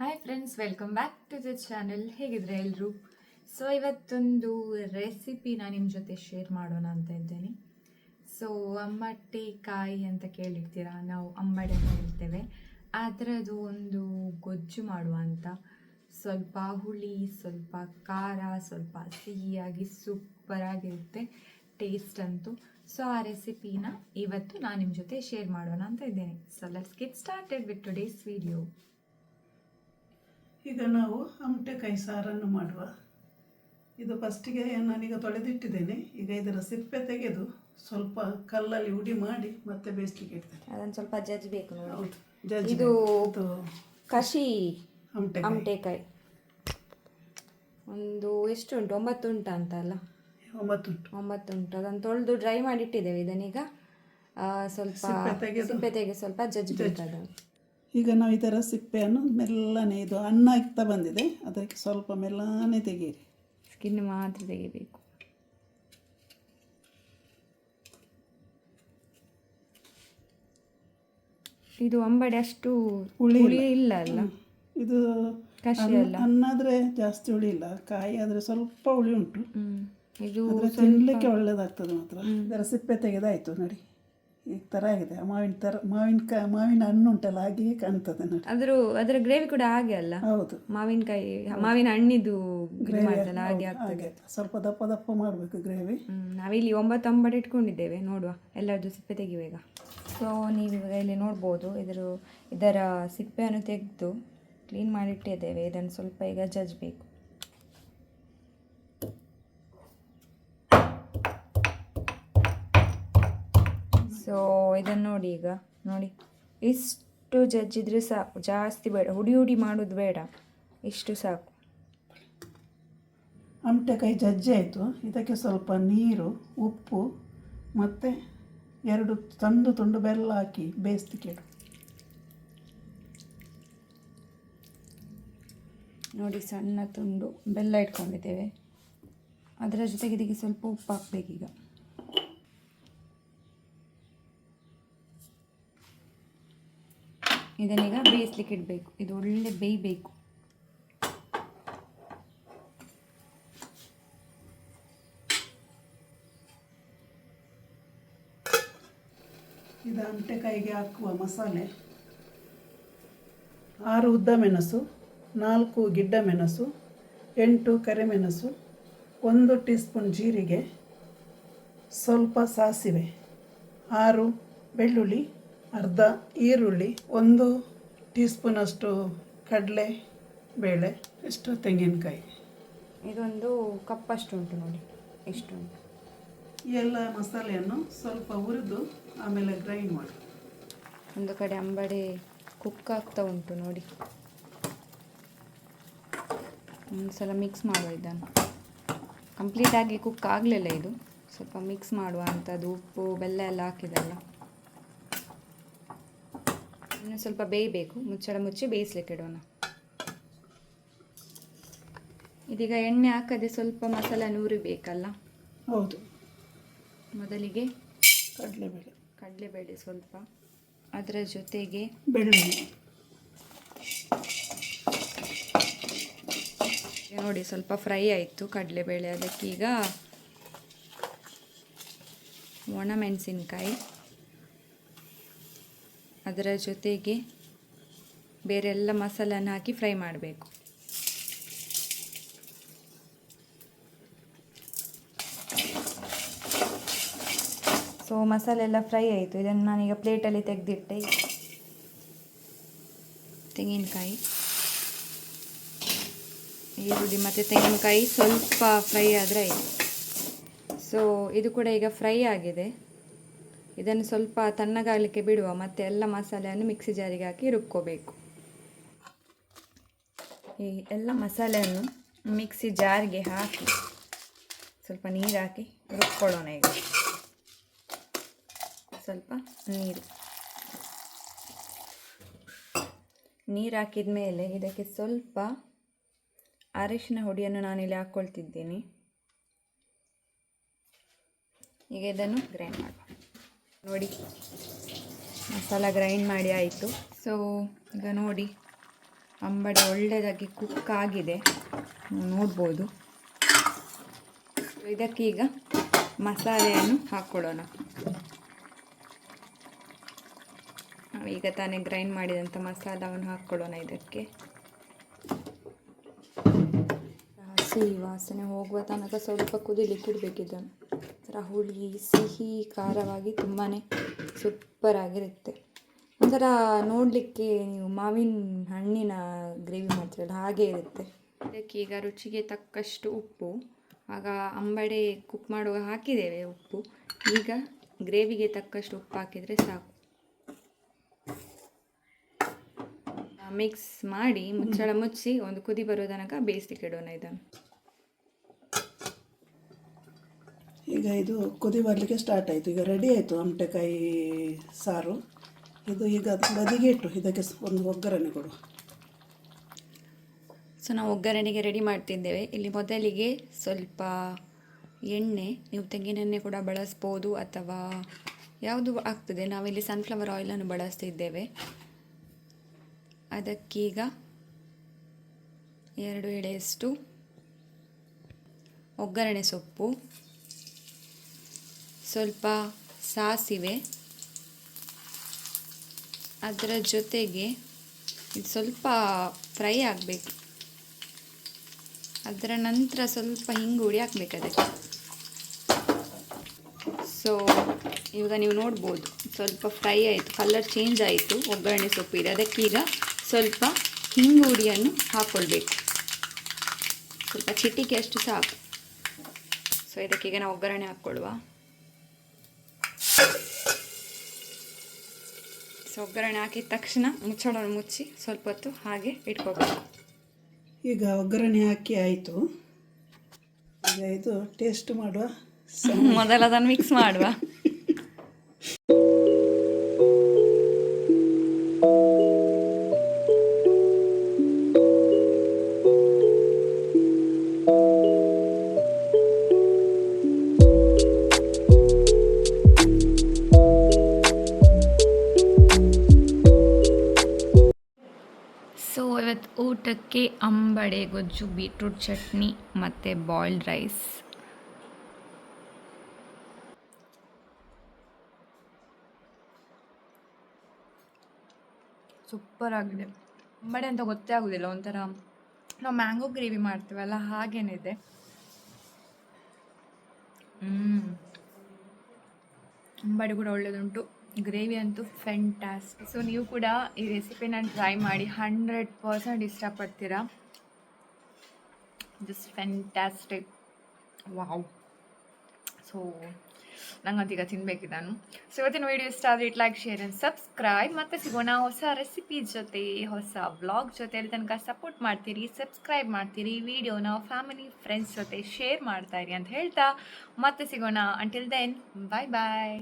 Hi friends welcome back to the channel ಹೇಗಿದ್ರೆ ಎಲ್ಲರೂ so ಇವತ್ತೊಂದು ರೆಸಿಪಿನ ನಿಮ್ಮ ಜೊತೆ ಶೇರ್ ಮಾಡೋಣ ಅಂತ ಇದ್ದೇನೆ. ಸೊ ಅಮ್ಮಟ್ಟಿ ಕಾಯಿ ಅಂತ ಕೇಳಿರ್ತೀರಾ? ನಾವು ಅಮ್ಮಡೆ ಅಂತ ಹೇಳ್ತೇವೆ ಅದರದ್ದು ಒಂದು ಗೊಜ್ಜು ಮಾಡುವ ಅಂತ. ಸ್ವಲ್ಪ ಹುಳಿ, ಸ್ವಲ್ಪ ಖಾರ, ಸ್ವಲ್ಪ ಸಿಹಿಯಾಗಿ ಸೂಪರಾಗಿರುತ್ತೆ ಟೇಸ್ಟ್ ಅಂತೂ. ಸೊ ಆ ರೆಸಿಪಿನ ಇವತ್ತು ನಾನು ನಿಮ್ಮ ಜೊತೆ ಶೇರ್ ಮಾಡೋಣ ಅಂತ ಇದ್ದೇನೆ. So let's get started with today's video ಈಗ ನಾವು ಅಮಟೆಕಾಯಿ ಸಾರನ್ನು ಮಾಡುವ. ಇದು ಫಸ್ಟಿಗೆ ನಾನೀಗ ತೊಳೆದಿಟ್ಟಿದ್ದೇನೆ. ಈಗ ಇದರ ಸಿಪ್ಪೆ ತೆಗೆದು ಸ್ವಲ್ಪ ಕಲ್ಲಲ್ಲಿ ಉಡಿ ಮಾಡಿ ಮತ್ತೆ ಬೇಯಿಸ್ಲಿಕ್ಕೆ ಇಡ್ತೇನೆ. ಅದನ್ನು ಸ್ವಲ್ಪ ಜಜ್ಬೇಕು ನೋಡಿ. ಇದು ಕಷಿ ಅಮಟೆಕಾಯಿ ಒಂದು ಎಷ್ಟು ಉಂಟು? ಒಂಬತ್ತು ಉಂಟು ಅಂತ ಅಲ್ಲ ಒಂಬತ್ತುಂಟು ಒಂಬತ್ತು ಉಂಟು. ಅದನ್ನು ತೊಳೆದು ಡ್ರೈ ಮಾಡಿಟ್ಟಿದ್ದೇವೆ ಇದನ್ನೀಗ. ಆ, ಸ್ವಲ್ಪ ಸಿಪ್ಪೆ ತೆಗೆದು- ತೆಗೆ ಸ್ವಲ್ಪ ಜಜ್ಜಿ. ಅದನ್ನು. ಈಗ ನಾವು ಇದರ ಸಿಪ್ಪೆಯನ್ನು ಮೆಲ್ಲನೆ ಇದು ಅನ್ನ ಇಕ್ತಾ ಬಂದಿದೆ. ಅದಕ್ಕೆ ಸ್ವಲ್ಪ ಮೆಲ್ಲನೆ ತೆಗೀರಿ. ಸ್ಕಿನ್ ಮಾತ್ರ ತೆಗಿಬೇಕು. ಇದು ಅಂಬಡಿ ಅಷ್ಟು ಹುಳಿ ಇಲ್ಲ. ಅಲ್ಲ? ಇದು ಅನ್ನ- ಆದರೆ ಜಾಸ್ತಿ ಹುಳಿ ಇಲ್ಲ. ಕಾಯಿ ಆದರೆ ಸ್ವಲ್ಪ ಹುಳಿ ಉಂಟು. ಇದು ತಿನ್ನಲಿಕ್ಕೆ ಒಳ್ಳೆಯದಾಗ್ತದೆ ಮಾತ್ರ. ಇದರ ಸಿಪ್ಪೆ ತೆಗೆದಾಯಿತು ನೋಡಿ. ಈ ಥರ ಆಗಿದೆ. ಮಾವಿನ ಥರ ಮಾವಿನಕಾಯಿ ಮಾವಿನ ಹಣ್ಣು ಉಂಟಲ್ಲ ಹಾಗೆಯೇ ಕಾಣ್ತದೆ ನೋಡಿ. ಅದ್ರ ಅದರ ಗ್ರೇವಿ ಕೂಡ ಹಾಗೆ ಅಲ್ಲ? ಹೌದು. ಮಾವಿನಕಾಯಿ ಮಾವಿನ ಹಣ್ಣಿದು ಗ್ರೇವಿ ಮಾಡ್ತಲ್ಲ ಹಾಗೆ ಆಗ್ತದೆ. ಹಾಗೆ ಸ್ವಲ್ಪ ದಪ್ಪ ದಪ್ಪ ಮಾಡಬೇಕು ಗ್ರೇವಿ ಹ್ಮ್, ನಾವಿಲ್ಲಿ ಒಂಬತ್ತು ಇಟ್ಕೊಂಡಿದ್ದೇವೆ ನೋಡುವ. ಎಲ್ಲರದ್ದು ಸಿಪ್ಪೆ ತೆಗಿಬೇಕ ಈಗ. ಸೊ ನೀವು ಇವಾಗ ಇಲ್ಲಿ ನೋಡ್ಬೋದು ಇದರ ಇದರ ಸಿಪ್ಪೆಯನ್ನು ತೆಗೆದು ಕ್ಲೀನ್ ಮಾಡಿಟ್ಟಿದ್ದೇವೆ. ಇದನ್ನು ಸ್ವಲ್ಪ ಈಗ ಜಜ್ಬೇಕು ಇದನ್ನು ನೋಡಿ ಈಗ ನೋಡಿ. ಇಷ್ಟು ಜಜ್ಜಿದ್ರೆ ಸಾಕು. ಜಾಸ್ತಿ ಬೇಡ. ಹುಡಿ ಹುಡಿ ಮಾಡೋದು ಬೇಡ. ಇಷ್ಟು ಸಾಕು. ಅಮಟೆಕಾಯಿ ಜಜ್ಜಿ ಆಯಿತು. ಇದಕ್ಕೆ ಸ್ವಲ್ಪ ನೀರು ಉಪ್ಪು ಮತ್ತು ಎರಡು ತಂದು ತುಂಡು ಬೆಲ್ಲ ಹಾಕಿ ಬೇಯಿಸ್ಲಿಕ್ಕೆ ನೋಡಿ ಸಣ್ಣ ತುಂಡು ಬೆಲ್ಲ ಇಟ್ಕೊಂಡಿದ್ದೇವೆ. ಅದರ ಜೊತೆಗೆ ಇದಕ್ಕೆ ಸ್ವಲ್ಪ ಉಪ್ಪು ಹಾಕ್ಬೇಕೀಗ. ಇದನ್ನೀಗ ಬೇಯಿಸ್ಲಿಕ್ಕೆ ಇಡಬೇಕು ಇದು ಒಳ್ಳೆ ಬೇಯಬೇಕು. ಇದು ಅಂಟೆಕಾಯಿಗೆ ಹಾಕುವ ಮಸಾಲೆ. ಆರು ಉದ್ದ ಮೆಣಸು, ನಾಲ್ಕು ಗಿಡ್ಡ ಮೆಣಸು, ಎಂಟು ಕರಿಮೆಣಸು ಒಂದು ಟೀ ಸ್ಪೂನ್ ಜೀರಿಗೆ, ಸ್ವಲ್ಪ ಸಾಸಿವೆ, ಆರು ಬೆಳ್ಳುಳ್ಳಿ ಅರ್ಧ ಈರುಳ್ಳಿ ಒಂದು ಟೀ ಸ್ಪೂನಷ್ಟು ಕಡಲೆ ಬೇಳೆ ಇಷ್ಟು ತೆಂಗಿನಕಾಯಿ. ಇದೊಂದು ಕಪ್ಪಷ್ಟು ಉಂಟು ನೋಡಿ ಇಷ್ಟು ಉಂಟು. ಎಲ್ಲ ಮಸಾಲೆಯನ್ನು ಸ್ವಲ್ಪ ಹುರಿದು ಆಮೇಲೆ ಗ್ರೈಂಡ್ ಮಾಡಿ. ಒಂದು ಕಡೆ ಅಂಬಡಿ ಕುಕ್ ಆಗ್ತಾ ಉಂಟು ನೋಡಿ. ಒಂದ್ಸಲ ಮಿಕ್ಸ್ ಮಾಡುವ ಇದನ್ನು. ಕಂಪ್ಲೀಟಾಗಿ ಕುಕ್ ಆಗಲಿಲ್ಲ ಇದು. ಸ್ವಲ್ಪ ಮಿಕ್ಸ್ ಮಾಡುವ ಅಂಥದ್ದು ಉಪ್ಪು ಬೆಲ್ಲ ಎಲ್ಲ ಹಾಕಿದಲ್ಲ. ಇನ್ನು ಸ್ವಲ್ಪ ಬೇಯಬೇಕು. ಮುಚ್ಚಳ ಮುಚ್ಚಿ ಬೇಯಿಸ್ಲಿಕ್ಕೆ ಇಡೋಣ. ಇದೀಗ ಎಣ್ಣೆ ಹಾಕದೆ ಸ್ವಲ್ಪ ಮಸಾಲ ಉರಿಬೇಕಲ್ಲ ಹೌದು. ಮೊದಲಿಗೆ ಕಡಲೆಬೇಳೆ. ಕಡಲೆಬೇಳೆ ಸ್ವಲ್ಪ. ಅದರ ಜೊತೆಗೆ ಬೆಳ್ಳುಳ್ಳಿ. ನೋಡಿ ಸ್ವಲ್ಪ ಫ್ರೈ ಆಯಿತು ಕಡಲೆಬೇಳೆ. ಅದಕ್ಕೀಗ ಒಣಮೆಣಸಿನ್ಕಾಯಿ ಅದರ ಜೊತೆಗೆ ಬೇರೆಲ್ಲ ಮಸಾಲನ ಹಾಕಿ ಫ್ರೈ ಮಾಡಬೇಕು. ಸೊ ಮಸಾಲೆ ಎಲ್ಲ ಫ್ರೈ ಆಯಿತು. ಇದನ್ನು ನಾನೀಗ ಪ್ಲೇಟಲ್ಲಿ ತೆಗೆದಿಟ್ಟೆ. ತೆಂಗಿನಕಾಯಿ. ಈರುಳ್ಳಿ ಮತ್ತು ತೆಂಗಿನಕಾಯಿ ಸ್ವಲ್ಪ ಫ್ರೈ ಆದರೆ ಆಯಿತು. ಸೊ ಇದು ಕೂಡ ಈಗ ಫ್ರೈ ಆಗಿದೆ. ಇದನ್ನು ಸ್ವಲ್ಪ ತಣ್ಣಗಾಗಲಿಕ್ಕೆ ಬಿಡುವ ಮತ್ತು ಎಲ್ಲ ಮಸಾಲೆಯನ್ನು ಮಿಕ್ಸಿ ಜಾರಿಗೆ ಹಾಕಿ ರುಬ್ಕೋಬೇಕು. ಈ ಎಲ್ಲ ಮಸಾಲೆಯನ್ನು ಮಿಕ್ಸಿ ಜಾರಿಗೆ ಹಾಕಿ ಸ್ವಲ್ಪ ನೀರು ಹಾಕಿ ರುಬ್ಕೊಳ್ಳೋಣ ಈಗ. ಸ್ವಲ್ಪ ನೀರು. ನೀರು ಹಾಕಿದ ಮೇಲೆ ಇದಕ್ಕೆ ಸ್ವಲ್ಪ ಅರಿಶಿನ ಹುಡಿಯನ್ನು ನಾನಿಲ್ಲಿ ಹಾಕ್ಕೊಳ್ತಿದ್ದೀನಿ. ಈಗ ಇದನ್ನು ಗ್ರೈಂಡ್ ಮಾಡುವ ನೋಡಿ, ಮಸಾಲ ಗ್ರೈಂಡ್ ಮಾಡಿ ಆಯಿತು. ಸೊ ಈಗ ನೋಡಿ, ಅಂಬಡೆ ಒಳ್ಳೆಯದಾಗಿ ಕುಕ್ ಆಗಿದೆ. ನೋಡ್ಬೋದು. ಇದಕ್ಕೀಗ ಮಸಾಲೆಯನ್ನು ಹಾಕ್ಕೊಳ್ಳೋಣ ಈಗ ತಾನೇ ಗ್ರೈಂಡ್ ಮಾಡಿದಂಥ ಮಸಾಲವನ್ನು ಹಾಕ್ಕೊಳ್ಳೋಣ ಇದಕ್ಕೆ. ಹಸಿ ವಾಸನೆ ಹೋಗುವ ತನಕ ಸ್ವಲ್ಪ ಕುದಿಲಿ ಇಡಬೇಕಿದ್ದನ್ನು ಒಂಥರ ಹುಳಿ, ಸಿಹಿ, ಖಾರವಾಗಿ ತುಂಬಾ ಸೂಪರ್ ಆಗಿರುತ್ತೆ. ಒಂಥರ ನೋಡಲಿಕ್ಕೆ ನೀವು ಮಾವಿನ ಹಣ್ಣಿನ ಗ್ರೇವಿ ಮಾಡ್ತೀರಲ್ಲ, ಹಾಗೆ ಇರುತ್ತೆ. ಅದಕ್ಕೆ ಈಗ ರುಚಿಗೆ ತಕ್ಕಷ್ಟು ಉಪ್ಪು, ಆಗ ಅಂಬಡೆ ಕುಕ್ ಮಾಡುವಾಗ ಹಾಕಿದ್ದೇವೆ ಉಪ್ಪು. ಈಗ ಗ್ರೇವಿಗೆ ತಕ್ಕಷ್ಟು ಉಪ್ಪು ಹಾಕಿದರೆ ಸಾಕು. ಮಿಕ್ಸ್ ಮಾಡಿ ಮುಚ್ಚಳ ಮುಚ್ಚಿ ಒಂದು ಕುದಿ ಬರೋ ತನಕ ಬೇಯಿಸ್ಲಿಕ್ಕೆ ಇಡೋಣ ಇದನ್ನು. ಈಗ ಇದು ಕುದಿ ಬರಲಿಕ್ಕೆ ಸ್ಟಾರ್ಟ್ ಆಯಿತು. ಈಗ ರೆಡಿ ಆಯಿತು ಅಂಟೆಕಾಯಿ ಸಾರು. ಇದು ಈಗ ಬದಿಗೆ ಇಟ್ಟು ಇದಕ್ಕೆ ಒಂದು ಒಗ್ಗರಣೆ ಕೊಡು ಸೊ ನಾವು ಒಗ್ಗರಣೆಗೆ ರೆಡಿ ಮಾಡ್ತಿದ್ದೇವೆ. ಇಲ್ಲಿ ಮೊದಲಿಗೆ ಸ್ವಲ್ಪ ಎಣ್ಣೆ, ನೀವು ತೆಂಗಿನೆಣ್ಣೆ ಕೂಡ ಬಳಸ್ಬೋದು ಅಥವಾ ಯಾವುದು ಆಗ್ತದೆ. ನಾವಿಲ್ಲಿ ಸನ್ಫ್ಲವರ್ ಆಯಿಲನ್ನು ಬಳಸ್ತಿದ್ದೇವೆ. ಅದಕ್ಕೀಗ ಎರಡು ಎಳೆಯಷ್ಟು ಒಗ್ಗರಣೆ ಸೊಪ್ಪು. ಸ್ವಲ್ಪ ಸಾಸಿವೆ. ಅದರ ಜೊತೆಗೆ ಇದು ಸ್ವಲ್ಪ ಫ್ರೈ ಆಗಬೇಕು. ಅದರ ನಂತರ ಸ್ವಲ್ಪ ಹಿಂಗುಡಿ ಹಾಕ್ಬೇಕು ಅದಕ್ಕೆ. ಸೊ ಇವಾಗ ನೀವು ನೋಡ್ಬೋದು, ಸ್ವಲ್ಪ ಫ್ರೈ ಆಯಿತು, ಕಲರ್ ಚೇಂಜ್ ಆಯಿತು, ಒಗ್ಗರಣೆ ಸೊಪ್ಪು ಇದೆ. ಅದಕ್ಕೀಗ ಸ್ವಲ್ಪ ಹಿಂಗುಡಿಯನ್ನು ಹಾಕ್ಕೊಳ್ಬೇಕು ಸ್ವಲ್ಪ ಚಿಟಿಕೆ ಅಷ್ಟು ಸಾಕು. ಸೊ ಇದಕ್ಕೀಗ ನಾವು ಒಗ್ಗರಣೆ ಹಾಕ್ಕೊಳ್ಳುವ. ಒಗ್ಗರಣೆ ಹಾಕಿದ ತಕ್ಷಣ ಮುಚ್ಚಳ ಮುಚ್ಚಿ ಸ್ವಲ್ಪ ಹೊತ್ತು ಹಾಗೆ ಇಟ್ಕೋಬೇಕು. ಈಗ ಒಗ್ಗರಣೆ ಹಾಕಿ ಆಯಿತು. ಈಗ ಇದು ಟೇಸ್ಟ್ ಮಾಡುವ ಮೊದಲು ಅದನ್ನು ಮಿಕ್ಸ್ ಮಾಡುವ. ಊಟಕ್ಕೆ ಅಂಬಡೆ, ಗೊಜ್ಜು, ಬೀಟ್ರೂಟ್ ಚಟ್ನಿ ಮತ್ತು ಬಾಯ್ಲ್ಡ್ ರೈಸ್. ಸೂಪರ್ ಆಗಿದೆ. ಅಂಬಡೆ ಅಂತ ಗೊತ್ತೇ ಆಗೋದಿಲ್ಲ, ಒಂಥರ ನಾವು ಮ್ಯಾಂಗೋ ಗ್ರೇವಿ ಮಾಡ್ತೀವಲ್ಲ ಹಾಗೇನಿದೆ ಅಂಬಡಿ ಕೂಡ ಒಳ್ಳೆಯದುಂಟು ಗ್ರೇವಿ ಅಂತೂ ಫೆಂಟಾಸ್ಟಿಕ್ ಸೊ ನೀವು ಕೂಡ ಈ ರೆಸಿಪಿನ ಟ್ರೈ ಮಾಡಿ ಹಂಡ್ರೆಡ್ ಪರ್ಸೆಂಟ್ ಇಷ್ಟಪಡ್ತೀರಾ? ಜಸ್ಟ್ ಫೆಂಟಾಸ್ಟಿಕ್ ವಾವ್ ಸೊ ನಂಗೆ ಈಗ ತಿನ್ಬೇಕು ಸೊ ಇವತ್ತಿನ ವಿಡಿಯೋ ಇಷ್ಟ ಆದರೆ it like share and subscribe ಮತ್ತು ಸಿಗೋಣ ಹೊಸ ರೆಸಿಪಿ ಜೊತೆ, ಹೊಸ ಬ್ಲಾಗ್ ಜೊತೆ. ಅಲ್ಲಿ ತನಕ ಸಪೋರ್ಟ್ ಮಾಡ್ತೀರಿ ಸಬ್ಸ್ಕ್ರೈಬ್ ಮಾಡ್ತೀರಿ ವಿಡಿಯೋನ ಫ್ಯಾಮಿಲಿ ಫ್ರೆಂಡ್ಸ್ ಜೊತೆ ಶೇರ್ ಮಾಡ್ತಾ ಇರಿ ಅಂತ ಹೇಳ್ತಾ. ಮತ್ತೆ ಸಿಗೋಣ. ಅಂಟಿಲ್ ದೆನ್ ಬಾಯ್ ಬಾಯ್